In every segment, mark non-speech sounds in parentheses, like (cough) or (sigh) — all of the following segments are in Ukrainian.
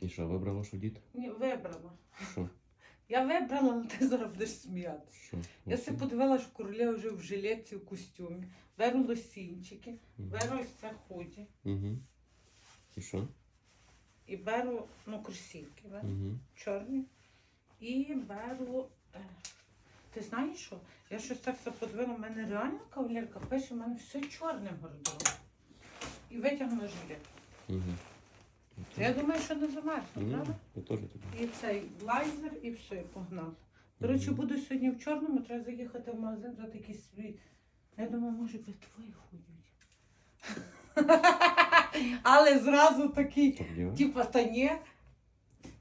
І що, вибрала, що дід? Ні, вибрала. Що? Я вибрала, але ти зараз будеш сміятися. Що? Я себе подивила, що королева вже в жилетці, в костюмі. Беру лосінчики, беру ось це худі Угу. І що? і беру ну, кросівки, беру, Угу. чорні. І беру. е, Ти знаєш що? Я щось так себе подивила, в мене реально кавалерка пише, в мене все чорним гардероб. І витягнула жилет. Угу. Я думаю, що не замерзну, Ну, правда? я теж тобі. І цей лайзер, і все, і погнав. До речі, буду сьогодні в чорному, треба заїхати в магазин за такі свій. Я думаю, може би твої ходять. (laughs) Але зразу такий, типа, та ні.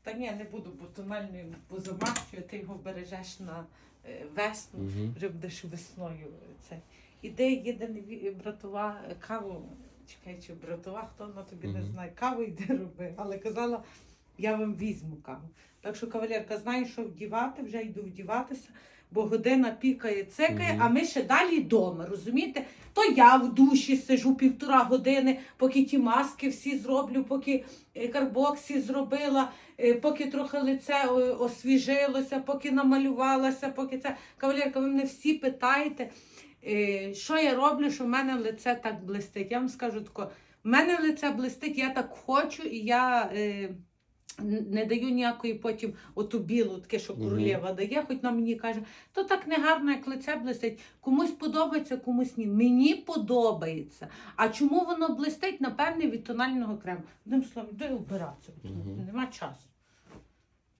Та ні, не буду, бо тональний бо замащую, ти його бережеш на е, весну, вже будеш весною. е, Це. Іде, їде братова е, каву. Чекай, чи братова, хто вона тобі не знає, каву йде роби. Але казала, я вам візьму каву. Так що, кавалерка, знає, що вдівати, вже йду вдіватися, бо година пікає, цикає, а ми ще далі вдома, розумієте? То я в душі сижу півтора години, поки ті маски всі зроблю, поки е, карбоксі зробила, е, поки трохи лице освіжилося, поки намалювалася, поки це. Кавалерка, ви мене всі питаєте, що я роблю, що в мене лице так блистить. Я вам скажу тако, в мене лице блистить, я так хочу, і я. Е, не даю ніякої потім оту білу, таке, що королева дає, хоч на мені каже, то так не гарно, як лице блистить. Комусь подобається, комусь ні. Мені подобається. А чому воно блистить? Напевне, від тонального крему. Одним словом, йду і вбиратися. Мгм. Нема часу.